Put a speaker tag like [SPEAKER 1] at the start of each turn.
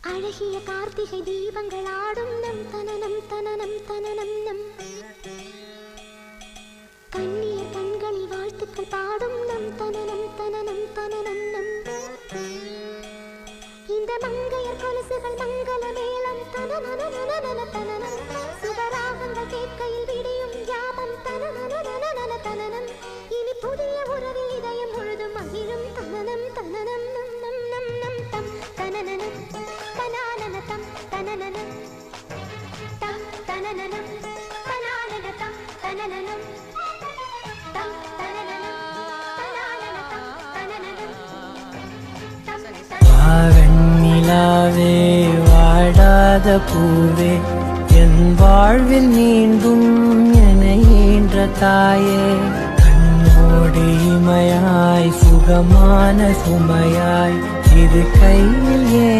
[SPEAKER 1] அழகிய கார்த்திகை தீபங்கள் ஆடும் நம் தனனம் தனனம் தனனம் நம். கண்ணிய கண்களில் வாழ்த்துக்கள் பாடும் நம் தனனம் தனனம் தனனம் நம். இந்த மங்கையர் கொலுசுகள் மங்கள மேளம் தனனன தனனம். சுகராகங்கள் கேட்கையில் விடியும் யாமம் தனனன தனனம். இனி புதிய உறவில் தம் தனனனம் தம் தனனனம் தம் தனனனம் தனானன தம் தனனனம் தம் தனனனம்
[SPEAKER 2] வெண்ணிலாவே வாடாத பூவே என் வாழ்வில் மீண்டும் என ஈன்ற தாயே கண்ணோடு இமையாய் சுகமான சுமையாய் இது கையில் ஏன்